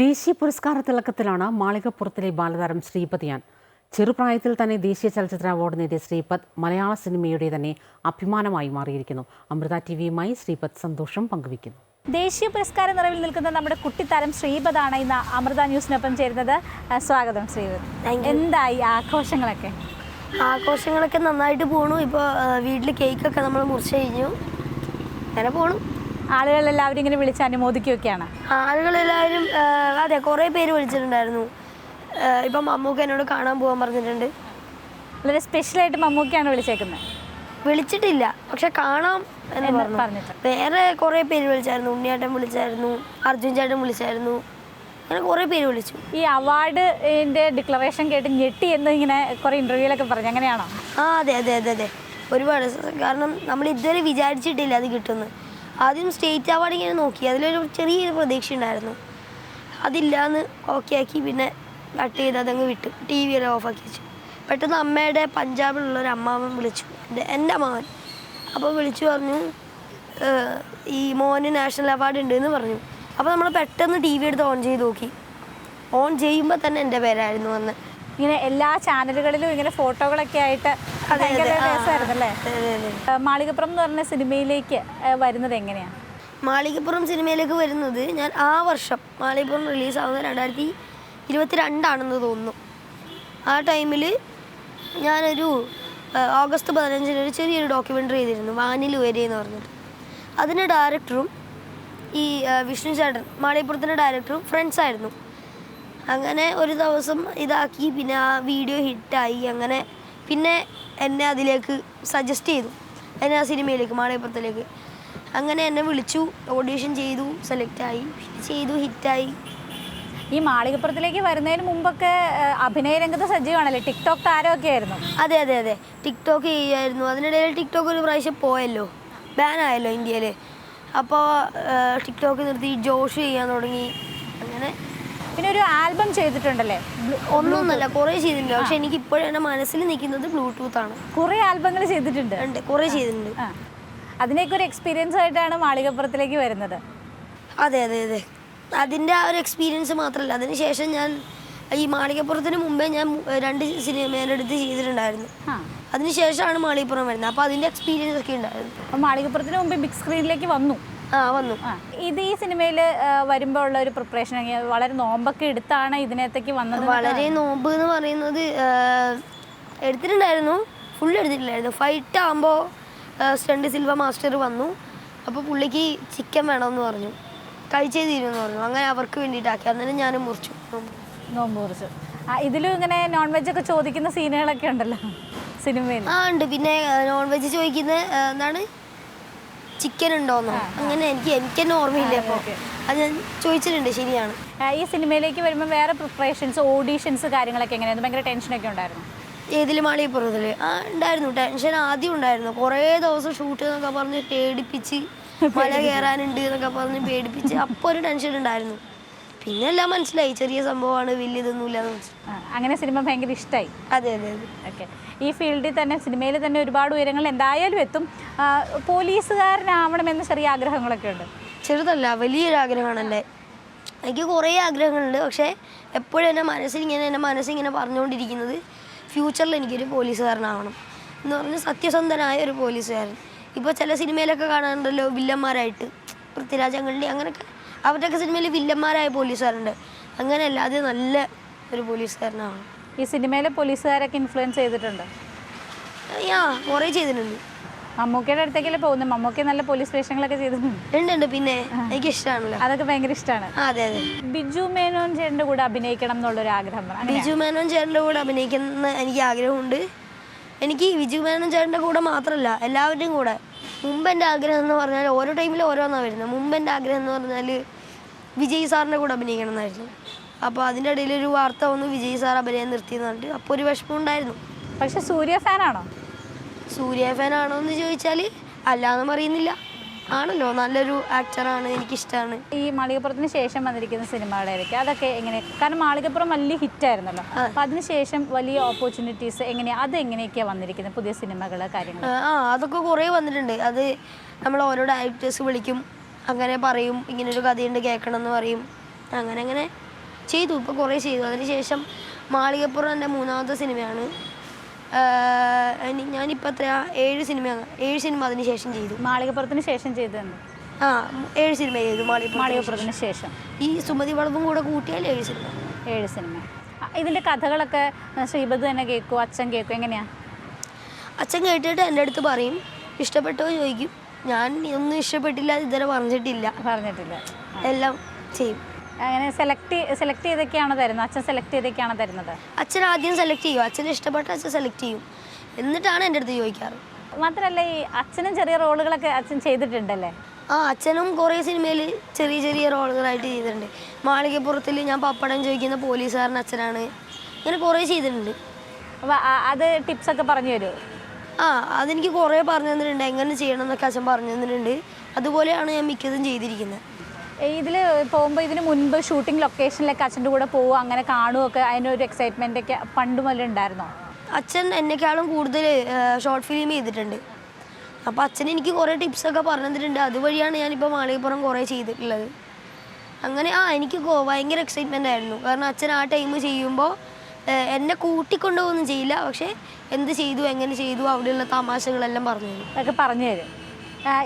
ദേശീയ പുരസ്കാര തിളക്കത്തിലാണ് മാളികപ്പുറത്തിലെ ബാലതാരം ശ്രീപതിയാൻ ചെറുപ്രായത്തിൽ തന്നെ ദേശീയ ചലച്ചിത്ര അവാർഡ് നേടിയ ശ്രീപത് മലയാള സിനിമയുടെ തന്നെ അഭിമാനമായി മാറിയിരിക്കുന്നു. അമൃത ടി വിയുമായി ശ്രീപത് സന്തോഷം പങ്കുവയ്ക്കുന്നു. ദേശീയ പുരസ്കാര നിറവിൽ നിൽക്കുന്ന നമ്മുടെ കുട്ടിത്താരം ശ്രീപദാണ് ഇന്ന് അമൃത ന്യൂസിനൊപ്പം ചേരുന്നത്. സ്വാഗതം ശ്രീപദ്. എന്തായി ആഘോഷങ്ങളൊക്കെ? ആഘോഷങ്ങളൊക്കെ നന്നായിട്ട് പോണു. ഇപ്പോൾ വീട്ടിൽ കേക്കൊക്കെ നമ്മൾ മുറിച്ച് കഴിഞ്ഞു. അങ്ങനെ പോണു. ആളുകളെല്ലാവരും ഇങ്ങനെ വിളിച്ച് അനുമോദിക്കുകയൊക്കെയാണ്. ആളുകളെല്ലാവരും അതെ കുറേ പേര് വിളിച്ചിട്ടുണ്ടായിരുന്നു. ഇപ്പം മമ്മൂക്ക എന്നോട് കാണാൻ പോകാൻ പറഞ്ഞിട്ടുണ്ട്. വളരെ സ്പെഷ്യലായിട്ട് മമ്മൂക്കയാണ് വിളിച്ചേക്കുന്നത്. വിളിച്ചിട്ടില്ല പക്ഷെ കാണാം എന്ന് എന്ന് പറഞ്ഞു. പറഞ്ഞിട്ട് വേറെ കുറേ പേര് വിളിച്ചായിരുന്നു ഉണ്ണിയേട്ടൻ വിളിച്ചായിരുന്നു അർജുൻ ചേട്ടൻ വിളിച്ചായിരുന്നു അങ്ങനെ കുറേ പേര് വിളിച്ചു. ഈ അവാർഡിന്റെ ഡിക്ലറേഷൻ കേട്ട് ഞെട്ടി എന്ന് ഇങ്ങനെ കുറേ ഇന്റർവ്യൂലൊക്കെ പറഞ്ഞു. അങ്ങനെയാണോ? ആ അതെ അതെ അതെ അതെ. ഒരുപാട് കാരണം നമ്മൾ ഇതുവരെ വിചാരിച്ചിട്ടില്ല അത് കിട്ടുമെന്ന്. ആദ്യം സ്റ്റേറ്റ് അവാർഡ് ഇങ്ങനെ നോക്കി. അതിലൊരു ചെറിയൊരു പ്രതീക്ഷ ഉണ്ടായിരുന്നു അതില്ലാന്ന് ഓക്കെ ആക്കി പിന്നെ കട്ട് ചെയ്ത് അതങ്ങ് വിട്ടു. ടി വി എല്ലാം ഓഫാക്കി വെച്ചു. പെട്ടെന്ന് അമ്മയുടെ പഞ്ചാബിലുള്ള ഒരു അമ്മാവൻ വിളിച്ചു. എന്റെ എന്റെ അമ്മാവൻ അപ്പോൾ വിളിച്ചു പറഞ്ഞു ഈ മോന് നാഷണൽ അവാർഡ് ഉണ്ട് എന്ന് പറഞ്ഞു. അപ്പോൾ നമ്മൾ പെട്ടെന്ന് ടി വി എടുത്ത് ഓൺ ചെയ്ത് നോക്കി. ഓൺ ചെയ്യുമ്പോൾ തന്നെ എന്റെ പേരായിരുന്നു വന്ന് ഇങ്ങനെ എല്ലാ ചാനലുകളിലും ഇങ്ങനെ ഫോട്ടോകളൊക്കെ ആയിട്ട് ഭയങ്കര രസമായിരുന്നു അല്ലേ മാളികപ്പുറം എന്ന് പറഞ്ഞ സിനിമയിലേക്ക് വരുന്നത് എങ്ങനെയാണ് മാളികപ്പുറം സിനിമയിലേക്ക് വരുന്നത് ഞാൻ ആ വർഷം മാളികപ്പുറം റിലീസാവുന്നത് രണ്ടായിരത്തി ഇരുപത്തി രണ്ടാണെന്ന് തോന്നുന്നു. ആ ടൈമിൽ ഞാനൊരു ഓഗസ്റ്റ് പതിനഞ്ചിന് ഒരു ചെറിയൊരു ഡോക്യുമെന്ററി ചെയ്തിരുന്നു വാനിൽ വരെ എന്ന് പറഞ്ഞിട്ട്. അതിന്റെ ഡയറക്ടറും ഈ വിഷ്ണു ചേട്ടൻ മാളികപ്പുറത്തിന്റെ ഡയറക്ടറും ഫ്രണ്ട്സായിരുന്നു അങ്ങനെ ഒരു ദിവസം ഇതാക്കി പിന്നെ ആ വീഡിയോ ഹിറ്റായി അങ്ങനെ പിന്നെ എന്നെ അതിലേക്ക് സജസ്റ്റ് ചെയ്തു. എന്നെ ആ സിനിമയിലേക്ക് മാളയപ്പുറത്തിലേക്ക് അങ്ങനെ എന്നെ വിളിച്ചു ഓഡിഷൻ ചെയ്തു സെലക്റ്റായി ചെയ്തു ഹിറ്റായി ഈ മാളികപ്പുറത്തിലേക്ക് വരുന്നതിന് മുമ്പൊക്കെ അഭിനയ രംഗത്ത് സജീവമാണല്ലേ ടിക്ടോക്ക് താരമൊക്കെ ആയിരുന്നു അതെ അതെ അതെ. ടിക്ടോക്ക് ചെയ്യായിരുന്നു. അതിനിടയിൽ ടിക്ടോക്ക് ഒരു പ്രാവശ്യം പോയല്ലോ. ബാൻ ആയല്ലോ ഇന്ത്യയിൽ അപ്പോൾ ടിക്ടോക്ക് നിർത്തി ജോഷ് ചെയ്യാൻ തുടങ്ങി. പിന്നെ ഒരു ആൽബം ചെയ്തിട്ടുണ്ടല്ലേ? ഒന്നൊന്നല്ല കുറേ ചെയ്തിട്ടുണ്ട്. പക്ഷെ എനിക്ക് ഇപ്പോഴും എന്റെ മനസ്സിൽ നിൽക്കുന്നത് ബ്ലൂടൂത്ത് ആണ്. കുറേ ആൽബങ്ങൾ ചെയ്തിട്ടുണ്ട്. ഉണ്ട് കുറേ ചെയ്തിട്ടുണ്ട്. അതിനൊക്കെ ഒരു എക്സ്പീരിയൻസ് ആയിട്ടാണ് മാളികപ്പുറത്തിലേക്ക് വരുന്നത്. അതെ അതെ അതെ. അതിന്റെ ആ ഒരു എക്സ്പീരിയൻസ് മാത്രമല്ല. അതിന് ശേഷം ഞാൻ ഈ മാളികപ്പുറത്തിന് മുമ്പേ ഞാൻ രണ്ട് സിനിമയുടെ അടുത്ത് ചെയ്തിട്ടുണ്ടായിരുന്നു. അതിനുശേഷമാണ് അതിന് ശേഷമാണ് മാളികപ്പുറം വരുന്നത്. അപ്പോൾ അതിന്റെ എക്സ്പീരിയൻസ് ഒക്കെ ഉണ്ടായിരുന്നു. അപ്പോൾ മാളികപ്പുറത്തിന് മുമ്പ് ബിഗ് സ്ക്രീനിലേക്ക് വന്നു. വന്നു. ഇത് ഈ സിനിമയിൽ വരുമ്പോൾ ഉള്ള ഒരു പ്രിപ്പറേഷൻ വളരെ നോമ്പൊക്കെ എടുത്താണ് ഇതിനകത്തേക്ക് വന്നത് വളരെ നോമ്പ് എന്ന് പറയുന്നത് എടുത്തിട്ടുണ്ടായിരുന്നു. ഫുൾ എടുത്തിട്ടില്ലായിരുന്നു. ഫൈറ്റ് ആകുമ്പോൾ സ്റ്റണ്ട് സിൽവ മാസ്റ്റർ വന്നു. അപ്പോൾ പുള്ളിക്ക് ചിക്കൻ വേണമെന്ന് പറഞ്ഞു. കഴിച്ചേ തീരുമെന്ന് പറഞ്ഞു. അങ്ങനെ അവർക്ക് വേണ്ടിയിട്ടാക്കി. അന്നേരം ഞാനും മുറിച്ചു. നോമ്പ്. മുറിച്ചു. ഇതിലും ഇങ്ങനെ നോൺ വെജ് ഒക്കെ ചോദിക്കുന്ന സീനുകളൊക്കെ ഉണ്ടല്ലോ സിനിമയിൽ. ആ ഉണ്ട്. പിന്നെ നോൺ വെജ് ചോദിക്കുന്ന എന്താണ്? ചിക്കൻ ഉണ്ടോന്നോ അങ്ങനെ എനിക്ക് എനിക്ക് തന്നെ ഓർമ്മയില്ല അപ്പോൾ അത് ഞാൻ ചോദിച്ചിട്ടുണ്ട് ശരിയാണ്. ഈ സിനിമയിലേക്ക് വരുമ്പോൾ വേറെ പ്രിപ്പറേഷൻസ് ഓഡീഷൻസ് കാര്യങ്ങളൊക്കെ എങ്ങനെയായിരുന്നു ഭയങ്കര ടെൻഷനൊക്കെ ഉണ്ടായിരുന്നു. ഏതിൽ മാളികപ്പുറത്തിൽ ആ ഉണ്ടായിരുന്നു. ടെൻഷൻ ആദ്യം ഉണ്ടായിരുന്നു. കുറേ ദിവസം ഷൂട്ട് എന്നൊക്കെ പറഞ്ഞ് പേടിപ്പിച്ച് മല കയറാനുണ്ട് എന്നൊക്കെ പറഞ്ഞ് പേടിപ്പിച്ച് അപ്പോൾ ഒരു ടെൻഷൻ ഉണ്ടായിരുന്നു. പിന്നെ എല്ലാം മനസ്സിലായി. ചെറിയ സംഭവമാണ് വലിയ ഇതൊന്നുമില്ല അങ്ങനെ സിനിമ ഭയങ്കര ഇഷ്ടമായി അതെ അതെ ഓക്കെ. ഈ ഫീൽഡിൽ തന്നെ സിനിമയിൽ തന്നെ ഒരുപാട് ഉയരങ്ങൾ എന്തായാലും എത്തും. പോലീസുകാരനാവണമെന്ന് ചെറിയ ആഗ്രഹങ്ങളൊക്കെ ഉണ്ട്. ചെറുതല്ല വലിയൊരു ആഗ്രഹമാണല്ലേ എന്റെ എനിക്ക് കുറേ ആഗ്രഹങ്ങളുണ്ട്. പക്ഷേ എപ്പോഴും എന്റെ മനസ്സിലിങ്ങനെ എന്റെ മനസ്സിങ്ങനെ പറഞ്ഞുകൊണ്ടിരിക്കുന്നത് ഫ്യൂച്ചറിൽ എനിക്കൊരു പോലീസുകാരനാവണം എന്ന് പറഞ്ഞ് സത്യസന്ധനായ ഒരു പോലീസുകാരൻ. ഇപ്പോൾ ചില സിനിമയിലൊക്കെ കാണാറുണ്ടല്ലോ വില്ലന്മാരായിട്ട്. പൃഥ്വിരാജ് അങ്ങനെയൊക്കെ അവരുടെയൊക്കെ സിനിമയിൽ വില്ലന്മാരായ പോലീസുകാരുണ്ട്. അങ്ങനെയല്ല അത് നല്ല ഒരു പോലീസുകാരനാണ്. ഈ സിനിമയിലെ പോലീസുകാരൊക്കെ ഇൻഫ്ലുവൻസ് ചെയ്തിട്ടുണ്ട്? യാ കുറേ ചെയ്തിട്ടുണ്ട്. മമ്മൂക്കയുടെ അടുത്തേക്കല്ലേ പോകുന്നത്? മമ്മൂക്ക നല്ല പോലീസ് സ്റ്റേഷനുകളൊക്കെ ചെയ്തിട്ടുണ്ട്. ഉണ്ട് ഉണ്ട്. പിന്നെ എനിക്ക് ഇഷ്ടമാണല്ലോ അതൊക്കെ ഭയങ്കര ഇഷ്ടമാണ് അതെ അതെ. ബിജു മേനോൻ ചേട്ടന്റെ കൂടെ അഭിനയിക്കണം എന്നുള്ളൊരു ആഗ്രഹം. ബിജു മേനോൻ ചേട്ടന്റെ കൂടെ അഭിനയിക്കുന്ന എനിക്ക് ആഗ്രഹമുണ്ട്. എനിക്ക് ബിജു മേനോൻ ചേട്ടന്റെ കൂടെ മാത്രമല്ല എല്ലാവരുടെയും കൂടെ. മുമ്പ് എന്റെ ആഗ്രഹം എന്ന് പറഞ്ഞാൽ ഓരോ ടൈമിൽ ഓരോന്നാണ് വരുന്നത്. മുമ്പ് എന്റെ ആഗ്രഹം എന്ന് പറഞ്ഞാൽ വിജയ് സാറിന്റെ കൂടെ അഭിനയിക്കണം എന്നായിരുന്നു അപ്പോൾ അതിന്റെ ഇടയിൽ ഒരു വാർത്ത വന്നു വിജയ് സാർ അഭിനയം നിർത്തിയെന്ന് പറഞ്ഞിട്ട്. അപ്പോൾ ഒരു വിഷമം ഉണ്ടായിരുന്നു. പക്ഷെ സൂര്യ ഫാനാണോ? സൂര്യ ഫാനാണോ എന്ന് ചോദിച്ചാൽ അല്ലാന്ന് പറയുന്നില്ല ആണല്ലോ നല്ലൊരു ആക്ടറാണ് എനിക്കിഷ്ടമാണ് ഈ മാളികപ്പുറത്തിന് ശേഷം വന്നിരിക്കുന്ന സിനിമകളേതൊക്കെ അതൊക്കെ എങ്ങനെ? കാരണം മാളികപ്പുറം വലിയ ഹിറ്റ് ഹിറ്റായിരുന്നല്ലോ അപ്പം അതിനുശേഷം വലിയ ഓപ്പർച്യൂണിറ്റീസ് എങ്ങനെയാണ് അത് എങ്ങനെയൊക്കെയാണ് വന്നിരിക്കുന്നത്? പുതിയ സിനിമകൾ കാര്യങ്ങൾ ആ അതൊക്കെ കുറേ വന്നിട്ടുണ്ട്. അത് നമ്മൾ ഓരോ ഡയറക്ടേഴ്സ് വിളിക്കും. അങ്ങനെ പറയും ഇങ്ങനൊരു കഥയുണ്ട് കേൾക്കണം എന്ന് പറയും. അങ്ങനെ അങ്ങനെ ചെയ്തു. ഇപ്പോൾ കുറേ ചെയ്തു. അതിനുശേഷം മാളികപ്പുറം എന്റെ മൂന്നാമത്തെ സിനിമയാണ്. ഞാനിപ്പോൾ എത്രയാ? ഏഴ് സിനിമ ഏഴ് സിനിമ അതിന് ശേഷം ചെയ്തു. മാളികപ്പുറത്തിന് ശേഷം ചെയ്തതെന്ന് ആ ഏഴ് സിനിമ ചെയ്തു മാളികപ്പുറം മാളികപ്പുറത്തിന് ശേഷം. ഈ സുമതി വളവും കൂടെ കൂട്ടിയാൽ ഏഴ് സിനിമ. ഏഴ് സിനിമ. ഇതിന്റെ കഥകളൊക്കെ ശ്രീപദ് തന്നെ കേൾക്കും അച്ഛൻ കേൾക്കും എങ്ങനെയാ? അച്ഛൻ കേട്ടിട്ട് എന്റെ അടുത്ത് പറയും ഇഷ്ടപ്പെട്ടോ ചോദിക്കും. ഞാൻ ഒന്നും ഇഷ്ടപ്പെട്ടില്ല ഇതുവരെ പറഞ്ഞിട്ടില്ല. പറഞ്ഞിട്ടില്ല. എല്ലാം ചെയ്യും. അങ്ങനെ സെലക്ട് സെലക്ട് ചെയ്തൊക്കെയാണ് തരുന്നത്? അച്ഛൻ സെലക്ട് ചെയ്തൊക്കെയാണ് തരുന്നത്? അച്ഛൻ ആദ്യം സെലക്ട് ചെയ്യും. അച്ഛൻ ഇഷ്ടപ്പെട്ട അച്ഛൻ സെലക്ട് ചെയ്യും. എന്നിട്ടാണ് എന്റെ അടുത്ത് ചോദിക്കാറ്. മാത്രമല്ല ഈ അച്ഛനും ചെറിയ റോളുകളൊക്കെ അച്ഛൻ ചെയ്തിട്ടുണ്ടല്ലേ? ആ അച്ഛനും കുറേ സിനിമയിൽ ചെറിയ ചെറിയ റോളുകളായിട്ട് ചെയ്തിട്ടുണ്ട്. മാളികപ്പുറത്തിൽ ഞാൻ പപ്പടം ചോദിക്കുന്ന പോലീസുകാരൻ അച്ഛനാണ്. ഇങ്ങനെ കുറേ ചെയ്തിട്ടുണ്ട്. അപ്പോൾ അത് ടിപ്സൊക്കെ പറഞ്ഞു തരുമോ? ആ അതെനിക്ക് കുറേ പറഞ്ഞു തന്നിട്ടുണ്ട്. എങ്ങനെ ചെയ്യണം എന്നൊക്കെ അച്ഛൻ പറഞ്ഞു തന്നിട്ടുണ്ട്. അതുപോലെയാണ് ഞാൻ മിക്കതും ചെയ്തിരിക്കുന്നത്. ഇതിൽ പോകുമ്പോൾ ഇതിന് മുൻപ് ഷൂട്ടിംഗ് ലൊക്കേഷനിലൊക്കെ അച്ഛന്റെ കൂടെ പോവുക അങ്ങനെ കാണുകയൊക്കെ അതിനൊരു എക്സൈറ്റ്മെന്റ് ഒക്കെ പണ്ട് മുതൽ ഉണ്ടായിരുന്നോ? അച്ഛൻ എന്നെക്കാളും കൂടുതൽ ഷോർട്ട് ഫിലിം ചെയ്തിട്ടുണ്ട്. അപ്പോൾ അച്ഛൻ എനിക്ക് കുറേ ടിപ്സൊക്കെ പറഞ്ഞു തന്നിട്ടുണ്ട്. അതുവഴിയാണ് ഞാനിപ്പോൾ മാളികപ്പുറം കുറേ ചെയ്തിട്ടുള്ളത്. അങ്ങനെ ആ എനിക്ക് ഭയങ്കര എക്സൈറ്റ്മെന്റ് ആയിരുന്നു. കാരണം അച്ഛൻ ആ ടൈം ചെയ്യുമ്പോൾ എന്നെ കൂട്ടിക്കൊണ്ടുപോകൊന്നും ചെയ്യില്ല. പക്ഷേ എന്ത് ചെയ്തു എങ്ങനെ ചെയ്തു അവിടെയുള്ള തമാശകളെല്ലാം പറഞ്ഞു തരും. അതൊക്കെ പറഞ്ഞു തരും.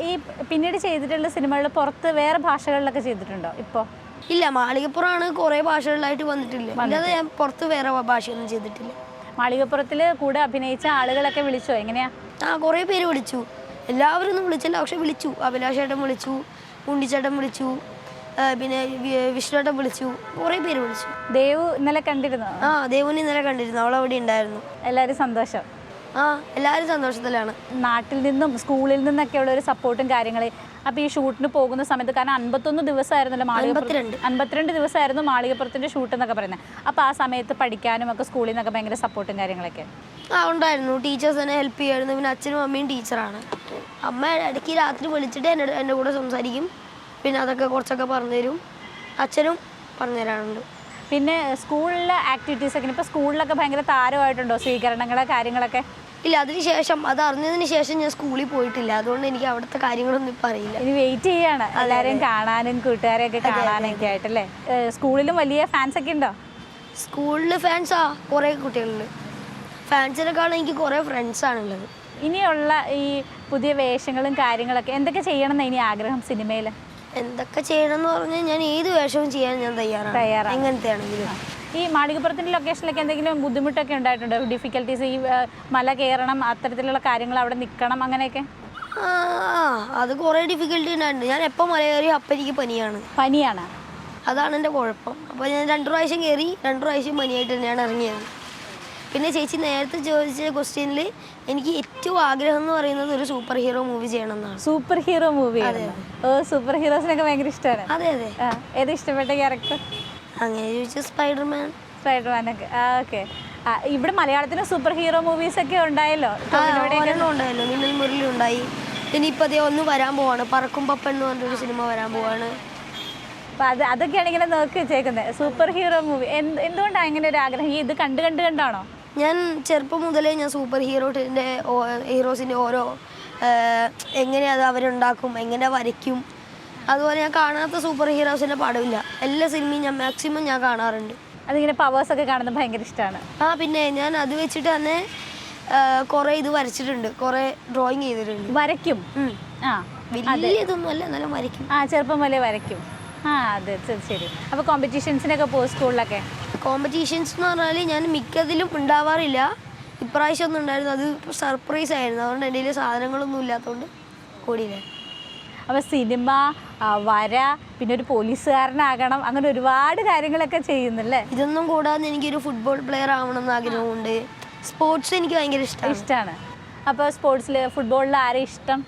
ഈ പിന്നീട് ചെയ്തിട്ടുള്ള സിനിമകളിൽ പുറത്ത് വേറെ ഭാഷകളിലൊക്കെ ചെയ്തിട്ടുണ്ടോ ഇപ്പോൾ ഇല്ല മാളികപ്പുറമാണ് കുറേ ഭാഷകളിലായിട്ട് വന്നിട്ടില്ല? അല്ലാതെ ഞാൻ പുറത്ത് വേറെ ഭാഷയൊന്നും ചെയ്തിട്ടില്ല. മാളികപ്പുറത്തിൽ കൂടെ അഭിനയിച്ച ആളുകളൊക്കെ വിളിച്ചോ? എങ്ങനെയാ? ആ കുറേ പേര് വിളിച്ചു. എല്ലാവരും ഒന്നും വിളിച്ചില്ല പക്ഷെ വിളിച്ചു. അഭിലാഷേട്ടൻ വിളിച്ചു ഉണ്ണിച്ചേട്ടൻ വിളിച്ചു. പിന്നെ വി- വിഷ്ണുവേട്ടൻ വിളിച്ചു. കുറേ പേര് വിളിച്ചു. ദേവു ഇന്നലെ കണ്ടിരുന്നോ? ആ ദേവുനെ ഇന്നലെ കണ്ടിരുന്നു. അവൾ അവിടെ ഉണ്ടായിരുന്നു. എല്ലാവരും സന്തോഷം. ആ എല്ലാവരും സന്തോഷത്തിലാണ്. നാട്ടിൽ നിന്നും സ്കൂളിൽ നിന്നൊക്കെ ഉള്ള ഒരു സപ്പോർട്ടും കാര്യങ്ങളും. അപ്പോൾ ഈ ഷൂട്ടിന് പോകുന്ന സമയത്ത് കാരണം അൻപത്തൊന്ന് ദിവസമായിരുന്നല്ലോ മാളികപ്പുറത്ത്. അൻപത്തിരണ്ട്. അൻപത്തിരണ്ട് ദിവസമായിരുന്നു മാളികപ്പുറത്തിന്റെ ഷൂട്ട് എന്നൊക്കെ പറയുന്നത്. അപ്പോൾ ആ സമയത്ത് പഠിക്കാനും ഒക്കെ സ്കൂളിൽ നിന്നൊക്കെ ഭയങ്കര സപ്പോർട്ടും കാര്യങ്ങളൊക്കെ. ആ ഉണ്ടായിരുന്നു. ടീച്ചേഴ്സ് എന്നെ ഹെൽപ്പ് ചെയ്യായിരുന്നു പിന്നെ അച്ഛനും അമ്മയും ടീച്ചറാണ് അമ്മ ഇടയ്ക്ക് രാത്രി വിളിച്ചിട്ട് എന്നോട് എന്റെ കൂടെ സംസാരിക്കും. പിന്നെ അതൊക്കെ കുറച്ചൊക്കെ പറഞ്ഞു തരും. അച്ഛനും പറഞ്ഞു തരാറുണ്ട്. പിന്നെ സ്കൂളിലെ ആക്ടിവിറ്റീസ് ഒക്കെ ഇപ്പോൾ സ്കൂളിലൊക്കെ ഭയങ്കര താരമായിട്ടുണ്ടോ? സ്വീകരണങ്ങളെ കാര്യങ്ങളൊക്കെ? ഇല്ല അതിന് ശേഷം അത് അറിഞ്ഞതിന് ശേഷം ഞാൻ സ്കൂളിൽ പോയിട്ടില്ല. അതുകൊണ്ട് എനിക്ക് അവിടുത്തെ കാര്യങ്ങളൊന്നും ഇപ്പം അറിയില്ല. ഇനി വെയിറ്റ് ചെയ്യാണ്. എല്ലാവരെയും കാണാനും കൂട്ടുകാരെയൊക്കെ കാണാനൊക്കെ ആയിട്ടല്ലേ? സ്കൂളിലും വലിയ ഫാൻസ് ഒക്കെ ഉണ്ടോ? സ്കൂളിൽ ഫാൻസാ കുറേ കുട്ടികളുണ്ട്. ഫാൻസിനെക്കാളും എനിക്ക് കുറേ ഫ്രണ്ട്സാണുള്ളത് ഇനിയുള്ള ഈ പുതിയ വേഷങ്ങളും കാര്യങ്ങളൊക്കെ എന്തൊക്കെ ചെയ്യണം എന്ന് ഇനി ആഗ്രഹം സിനിമയിൽ എന്തൊക്കെ ചെയ്യണം എന്ന് പറഞ്ഞാൽ ഞാൻ ഏത് വേഷവും ചെയ്യാൻ ഞാൻ തയ്യാറാണ്. തയ്യാറാണ്. എങ്ങനത്തെ ആണെങ്കിലും ഈ മാളികപ്പുറത്തിന്റെ ലൊക്കേഷനിലൊക്കെ എന്തെങ്കിലും ബുദ്ധിമുട്ടൊക്കെ ഉണ്ടായിട്ടുണ്ടോ? ഡിഫിക്കൽട്ടീസ് ഈ മല കയറണം അത്തരത്തിലുള്ള കാര്യങ്ങൾ അവിടെ നിൽക്കണം അങ്ങനെയൊക്കെ? ആ ആ, അത് കുറേ ഡിഫിക്കൽട്ടി ഉണ്ടായിട്ടുണ്ട്. ഞാൻ എപ്പോൾ മല കയറി അപ്പം എനിക്ക് പനിയാണ്. പനിയാണ്? അതാണ് എന്റെ കുഴപ്പം. അപ്പോൾ ഞാൻ രണ്ട് പ്രാവശ്യം കയറി രണ്ട് പ്രാവശ്യം പനിയായിട്ട് തന്നെയാണ് ഇറങ്ങിയത്. പിന്നെ ചേച്ചി നേരത്തെ ചോദിച്ച ക്വസ്റ്റ്യനിൽ എനിക്ക് ഏറ്റവും ആഗ്രഹം എന്ന് പറയുന്നത് ഒരു സൂപ്പർ ഹീറോ മൂവി ചെയ്യണം എന്നാണ് സൂപ്പർ ഹീറോ മൂവി ഓ സൂപ്പർ ഹീറോസിനൊക്കെ ഭയങ്കര ഇഷ്ടമാണ്. അതെ അതെ. ഏത് ഇഷ്ടപ്പെട്ട ക്യാരക്ടർ? അങ്ങനെ ചോദിച്ചാൽ സ്പൈഡർമാൻ. സ്പൈഡർമാനൊക്കെ. ആ ഓക്കെ. ഇവിടെ മലയാളത്തിന് സൂപ്പർ ഹീറോ മൂവീസ് ഒക്കെ ഉണ്ടായല്ലോ ഉണ്ടായല്ലോ. മിന്നൽ മുരളി ഉണ്ടായി പിന്നെ ഇപ്പൊ അതേ ഒന്ന് വരാൻ പോവാണ്. പറക്കും പപ്പൻ എന്ന് പറഞ്ഞൊരു സിനിമ വരാൻ പോവാണ്. അപ്പൊ അത് അതൊക്കെയാണ് ഇങ്ങനെ നോക്കി വെച്ചേക്കുന്നത്. Super hero movie. എന്ത് എന്തുകൊണ്ടാണ് ഇങ്ങനെ ഒരു ആഗ്രഹം? ഈ ഇത് കണ്ട് കണ്ട് കണ്ടാണോ? ഞാൻ ചെറുപ്പം മുതലേ ഞാൻ സൂപ്പർ ഹീറോട്ടിന്റെ ഹീറോസിന്റെ ഓരോ എങ്ങനെ അത് അവരുണ്ടാക്കും എങ്ങനെ വരയ്ക്കും അതുപോലെ ഞാൻ കാണാത്ത സൂപ്പർ ഹീറോസിന്റെ പടമില്ല. എല്ലാ സിനിമയും ഞാൻ മാക്സിമം ഞാൻ കാണാറുണ്ട്. അതിങ്ങനെ പവേഴ്സ് ഒക്കെ കാണുന്നത് ഭയങ്കര ഇഷ്ടമാണ് ആ പിന്നെ ഞാൻ അത് വെച്ചിട്ട് തന്നെ കുറേ ഇത് വരച്ചിട്ടുണ്ട്. കുറേ ഡ്രോയിങ് ചെയ്തിട്ടുണ്ട്. വരയ്ക്കും? ആ വലിയ ഇതൊന്നും അല്ല എന്നാലും വരയ്ക്കും. ആ ചെറുപ്പം വലിയ വരയ്ക്കും. ആ അതെ ശരി, ശരി. അപ്പോൾ കോമ്പറ്റീഷൻസിനൊക്കെ പോകും സ്കൂളിലൊക്കെ കോമ്പറ്റീഷൻസ് എന്ന് പറഞ്ഞാൽ ഞാൻ മിക്കതിലും ഉണ്ടാവാറില്ല. ഇപ്രാവശ്യം ഒന്നും ഉണ്ടായിരുന്നു. അത് സർപ്രൈസ് ആയിരുന്നു. അതുകൊണ്ട് എന്റെ കയ്യിൽ സാധനങ്ങളൊന്നും ഇല്ലാത്തതുകൊണ്ട് കൂടിയില്ല. അപ്പോൾ സിനിമ വര പിന്നെ ഒരു പോലീസുകാരനാകണം. അങ്ങനെ ഒരുപാട് കാര്യങ്ങളൊക്കെ ചെയ്യുന്നല്ലേ? ഇതൊന്നും കൂടാതെ എനിക്കൊരു ഫുട്ബോൾ പ്ലെയർ ആവണം എന്ന് ആഗ്രഹമുണ്ട്. സ്പോർട്സ് എനിക്ക് ഭയങ്കര ഇഷ്ടമാണ് ഇഷ്ടമാണ് അപ്പോൾ സ്പോർട്സിൽ ഫുട്ബോളിൽ ആരെ ഇഷ്ടം?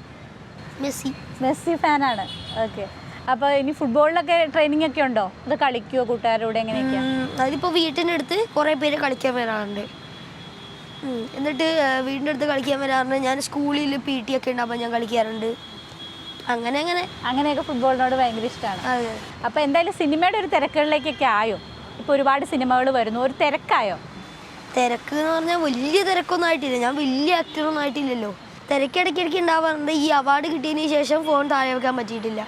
മെസ്സി. മെസ്സി ഫാനാണ് ഓക്കെ അപ്പോൾ ഇനി ഫുട്ബോളിലൊക്കെ ട്രെയിനിങ് ഒക്കെ ഉണ്ടോ? അത് കളിക്കുവോ കൂട്ടുകാരോട് എങ്ങനെയൊക്കെയാ? ഉം, അതിപ്പോൾ വീട്ടിന്റെ അടുത്ത് കുറേ പേര് കളിക്കാൻ വരാറുണ്ട്. എന്നിട്ട് വീടിന്റെ വീടിന്റെ അടുത്ത് കളിക്കാൻ വരാറുണ്ട്. ഞാൻ സ്കൂളിൽ പി ടി ഒക്കെ ഉണ്ട് അപ്പോൾ ഞാൻ കളിക്കാറുണ്ട്. അങ്ങനെ അങ്ങനെ. അങ്ങനെയൊക്കെ ഫുട്ബോളിനോട് ഭയങ്കര ഇഷ്ടമാണ് അതെ. അപ്പോൾ എന്തായാലും സിനിമയുടെ ഒരു തിരക്കുകളിലേക്കൊക്കെ ആയോ? ഇപ്പോൾ ഒരുപാട് സിനിമകൾ വരുന്നു. ഒരു തിരക്കായോ? തിരക്ക് എന്ന് പറഞ്ഞാൽ വലിയ തിരക്കൊന്നും ആയിട്ടില്ല. ഞാൻ വലിയ ആക്ടറൊന്നും ആയിട്ടില്ലല്ലോ. തിരക്കിടയ്ക്കിടയ്ക്ക് ഉണ്ടാവാറുണ്ട്. ഈ അവാർഡ് കിട്ടിയതിന് ശേഷം ഫോൺ താഴെ വെക്കാൻ പറ്റിയിട്ടില്ല.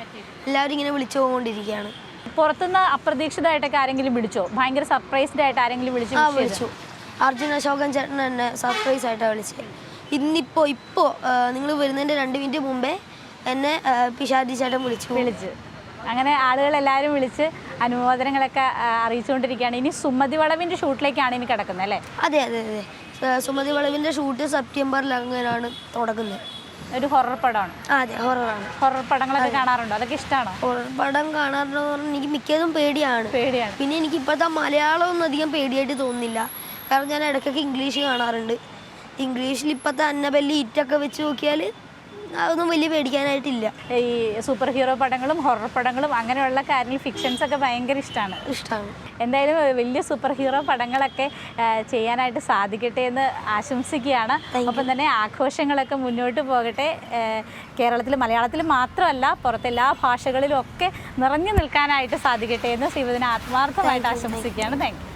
എല്ലാവരും ഇങ്ങനെ വിളിച്ചു പോകൊണ്ടിരിക്കുകയാണ് പുറത്തുനിന്ന് അപ്രതീക്ഷിതമായിട്ടൊക്കെ ആരെങ്കിലും വിളിച്ചോ? ഭയങ്കര സർപ്രൈസ്ഡ് ആയിട്ട് ആരെങ്കിലും വിളിച്ചു ആ വിളിച്ചു അർജുൻ അശോകൻ ചേട്ടൻ എന്നെ സർപ്രൈസ് ആയിട്ടാണ് വിളിച്ചത്. ഇന്നിപ്പോൾ ഇപ്പോൾ നിങ്ങൾ വരുന്നതിന്റെ രണ്ട് മിനിറ്റ് മുമ്പേ എന്നെ പിഷാദി ചേട്ടൻ വിളിച്ചു വിളിച്ച്. അങ്ങനെ ആളുകൾ എല്ലാവരും വിളിച്ച് അനുമോദനങ്ങളൊക്കെ അറിയിച്ചുകൊണ്ടിരിക്കുകയാണ്. ഇനി സുമതി വളവിന്റെ ഷൂട്ടിലേക്കാണ് ഇനി കിടക്കുന്നത് അല്ലേ? അതെ അതെ അതെ. സുമതി വളവിന്റെ ഷൂട്ട് സെപ്റ്റംബറിൽ അങ്ങനെയാണ് തുടങ്ങുന്നത്. ഒരു ഹൊറർ പടമാണ്. അതെ ഹൊററാണ് ഹൊറർ പടങ്ങളൊക്കെ കാണാറുണ്ടോ? അതൊക്കെ ഇഷ്ടമാണോ ഹൊറർ പടം കാണാറുണ്ടെന്ന് പറഞ്ഞാൽ എനിക്ക് മിക്കതും പേടിയാണ്. പേടിയാണ്. പിന്നെ എനിക്ക് ഇപ്പോഴത്തെ മലയാളം ഒന്നും അധികം പേടിയായിട്ട് തോന്നുന്നില്ല. കാരണം ഞാൻ ഇടയ്ക്കൊക്കെ ഇംഗ്ലീഷ് കാണാറുണ്ട്. ഇംഗ്ലീഷിൽ ഇപ്പോഴത്തെ അന്നബല്ലി ഇറ്റൊക്കെ വെച്ച് നോക്കിയാൽ അതൊന്നും വലിയ പേടിക്കാനായിട്ടില്ല. ഈ സൂപ്പർ ഹീറോ പടങ്ങളും ഹൊറർ പടങ്ങളും അങ്ങനെയുള്ള കാര്യങ്ങൾ ഫിക്ഷൻസ് ഒക്കെ ഭയങ്കര ഇഷ്ടമാണ് ഇഷ്ടമാണ് എന്തായാലും വലിയ സൂപ്പർ ഹീറോ പടങ്ങളൊക്കെ ചെയ്യാനായിട്ട് സാധിക്കട്ടെ എന്ന് ആശംസിക്കുകയാണ്. ഒപ്പം തന്നെ ആഘോഷങ്ങളൊക്കെ മുന്നോട്ട് പോകട്ടെ. കേരളത്തിൽ മലയാളത്തിൽ മാത്രമല്ല പുറത്തെ എല്ലാ ഭാഷകളിലും ഒക്കെ നിറഞ്ഞു നിൽക്കാനായിട്ട് സാധിക്കട്ടെ എന്ന് ശ്രീവദിനെ ആത്മാർത്ഥമായിട്ട് ആശംസിക്കുകയാണ്. Thank you